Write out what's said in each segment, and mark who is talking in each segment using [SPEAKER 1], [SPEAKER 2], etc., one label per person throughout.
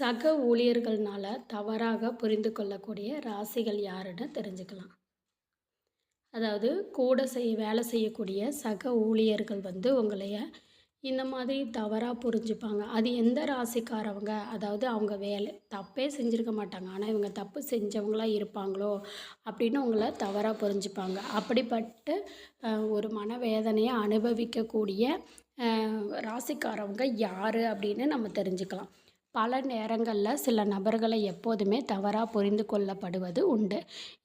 [SPEAKER 1] சக ஊழியர்கள்னால தவறாக புரிந்து கொள்ளக்கூடிய ராசிகள் யாருன்னு தெரிஞ்சுக்கலாம். அதாவது கூட செய் வேலை செய்யக்கூடிய சக ஊழியர்கள் வந்து உங்களைய இந்த மாதிரி தவறாக புரிஞ்சுப்பாங்க. அது எந்த ராசிக்காரவங்க? அதாவது அவங்க வேலை தப்பே செஞ்சுருக்க மாட்டாங்க. ஆனால் இவங்க தப்பு செஞ்சவங்களாக இருப்பாங்களோ அப்படின்னு உங்களை தவறாக புரிஞ்சுப்பாங்க. அப்படிப்பட்டு ஒரு மனவேதனையை அனுபவிக்கக்கூடிய ராசிக்காரவங்க யார் அப்படின்னு நம்ம தெரிஞ்சுக்கலாம். பல நேரங்களில் சில நபர்களை எப்போதுமே தவறாக புரிந்து கொள்ளப்படுவது உண்டு.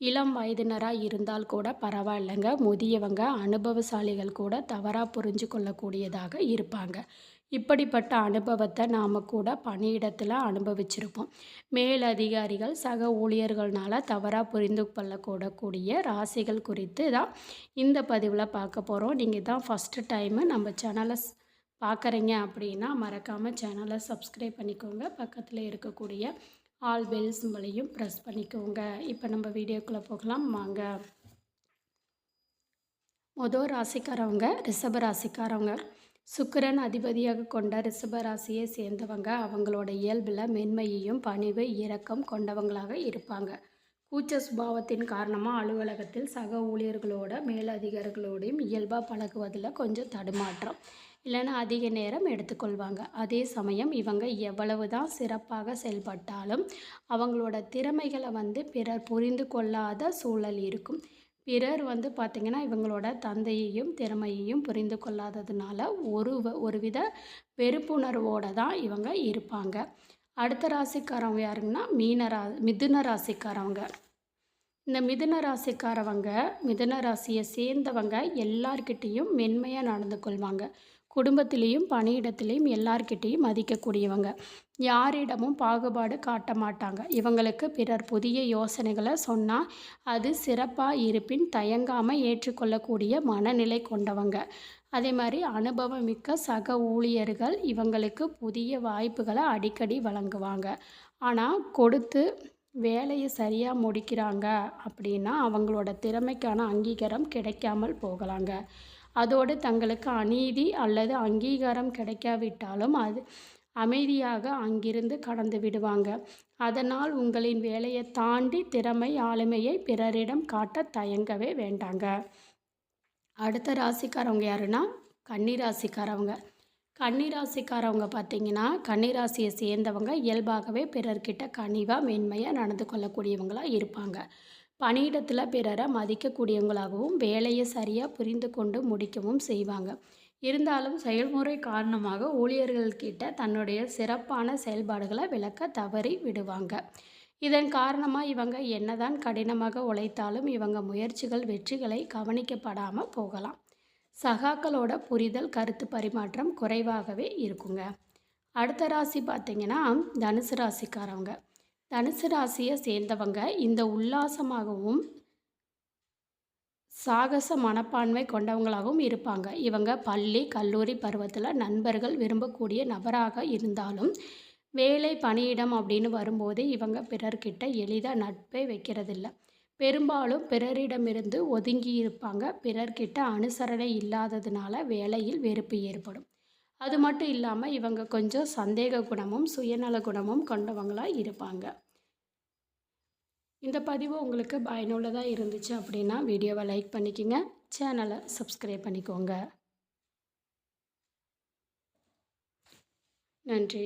[SPEAKER 1] இளம் வயதினராக இருந்தால் கூட பரவாயில்லைங்க. முதியவங்க அனுபவசாலிகள் கூட தவறாக புரிஞ்சு கொள்ளக்கூடியதாக இருப்பாங்க. இப்படிப்பட்ட அனுபவத்தை நாம் கூட பணியிடத்தில் அனுபவிச்சிருப்போம். மேலதிகாரிகள் சக ஊழியர்கள்னால தவறாக புரிந்து கொள்ளக்கூடக்கூடிய ராசிகள் குறித்து தான் இந்த பதிவில் பார்க்க போகிறோம் நீங்கள் தான் ஃபஸ்ட்டு டைமு நம்ம சேனலை பார்க்குறீங்க அப்படின்னா மறக்காமல் சேனலை சப்ஸ்கிரைப் பண்ணிக்கோங்க. பக்கத்தில் இருக்கக்கூடிய ஆல் பெல் சிம்பளையும் ப்ரெஸ் பண்ணிக்கோங்க. இப்போ நம்ம வீடியோக்குள்ளே போகலாம். வாங்க. மொதல் ராசிக்காரவங்க ரிஷப ராசிக்காரவங்க. சுக்கரன் அதிபதியாக கொண்ட ரிஷப ராசியை சேர்ந்தவங்க. அவங்களோட இயல்பில் மென்மையையும் பணிவு இரக்கம் கொண்டவங்களாக இருப்பாங்க. கூச்ச சுபாவத்தின் காரணமாக அலுவலகத்தில் சக ஊழியர்களோட மேலதிகாரிகளோடையும் இயல்பாக பழகுவதில் கொஞ்சம் தடுமாற்றம். இல்லைன்னா அதிக நேரம் எடுத்துக்கொள்வாங்க. அதே சமயம் இவங்க எவ்வளவு தான் சிறப்பாக செயல்பட்டாலும் அவங்களோட திறமைகளை வந்து பிறர் புரிந்து கொள்ளாத சூழல் இருக்கும். பிறர் வந்து பார்த்திங்கன்னா இவங்களோட தந்தையையும் திறமையையும் புரிந்து கொள்ளாததுனால ஒரு ஒருவித வெறுப்புணர்வோடு தான் இவங்க இருப்பாங்க. அடுத்த ராசிக்காரவங்க யாருங்கன்னா மீனரா மிதுன ராசிக்காரவங்க. இந்த மிதுன ராசிக்காரவங்க மிதுன ராசியை சேர்ந்தவங்க எல்லார்கிட்டேயும் மென்மையாக நடந்து கொள்வாங்க. குடும்பத்திலையும் பணியிடத்திலையும் எல்லார்கிட்டேயும் மதிக்கக்கூடியவங்க. யாரிடமும் பாகுபாடு காட்ட மாட்டாங்க. இவங்களுக்கு பிறர் புதிய யோசனைகளை சொன்னால் அது சிறப்பாக இருப்பின் தயங்காமல் ஏற்றுக்கொள்ளக்கூடிய மனநிலை கொண்டவங்க. அதே மாதிரி அனுபவம் மிக்க சக ஊழியர்கள் இவங்களுக்கு புதிய வாய்ப்புகளை அடிக்கடி வழங்குவாங்க. ஆனால் கொடுத்து வேலையை சரியாக முடிக்கிறாங்க அப்படின்னா அவங்களோட திறமைக்கான அங்கீகாரம் கிடைக்காமல் போகலாங்க. அதோடு தங்களுக்கு அநீதி அல்லது அங்கீகாரம் கிடைக்காவிட்டாலும் அது அமைதியாக அங்கிருந்து கடந்து விடுவாங்க. அதனால் உங்களின் வேலையை தாண்டி திறமை ஆளுமையை பிறரிடம் காட்ட தயங்கவே வேண்டாங்க. அடுத்த ராசிக்காரவங்க யாருன்னா கன்னிராசிக்காரவங்க. கன்னிராசிக்காரவங்க பார்த்தீங்கன்னா கன்னிராசியை சேர்ந்தவங்க இயல்பாகவே பிறர்கிட்ட கனிவாக மென்மையாக நடந்து கொள்ளக்கூடியவங்களாக இருப்பாங்க. பணியிடத்தில் பிறரை மதிக்கக்கூடியவங்களாகவும் வேலையை சரியாக புரிந்து கொண்டு முடிக்கவும் செய்வாங்க. இருந்தாலும் செயல்முறை காரணமாக ஊழியர்கள்கிட்ட தன்னுடைய சிறப்பான செயல்பாடுகளை விளக்க தவறி விடுவாங்க. இதன் காரணமாக இவங்க என்னதான் கடினமாக உழைத்தாலும் இவங்க முயற்சிகள் வெற்றிகளை கவனிக்கப்படாமல் போகலாம். சகாக்களோட புரிதல் கருத்து பரிமாற்றம் குறைவாகவே இருக்குங்க. அடுத்த ராசி பார்த்திங்கன்னா தனுசு ராசிக்காரவங்க. தனுசு ராசியை சேர்ந்தவங்க இந்த உல்லாசமாகவும் சாகச மனப்பான்மை கொண்டவங்களாகவும் இருப்பாங்க. இவங்க பள்ளி கல்லூரி பருவத்தில் நண்பர்கள் விரும்பக்கூடிய நபராக இருந்தாலும் வேலை பணியிடம் அப்படின்னு வரும்போது இவங்க பிறர்கிட்ட எளிதாக நட்பை வைக்கிறதில்ல. பெரும்பாலும் பிறரிடமிருந்து ஒதுங்கி இருப்பாங்க. பிறர்கிட்ட அனுசரணை இல்லாததுனால வேலையில் வெறுப்பு ஏற்படும். அது மட்டும் இல்லாமல் இவங்க கொஞ்சம் சந்தேக குணமும் சுயநல குணமும் கொண்டவங்களாக இருப்பாங்க. இந்த பதிவு உங்களுக்கு பயனுள்ளதாக இருந்துச்சு அப்படின்னா வீடியோவை லைக் பண்ணிக்கோங்க. சேனலை சப்ஸ்கிரைப் பண்ணிக்கோங்க. நன்றி.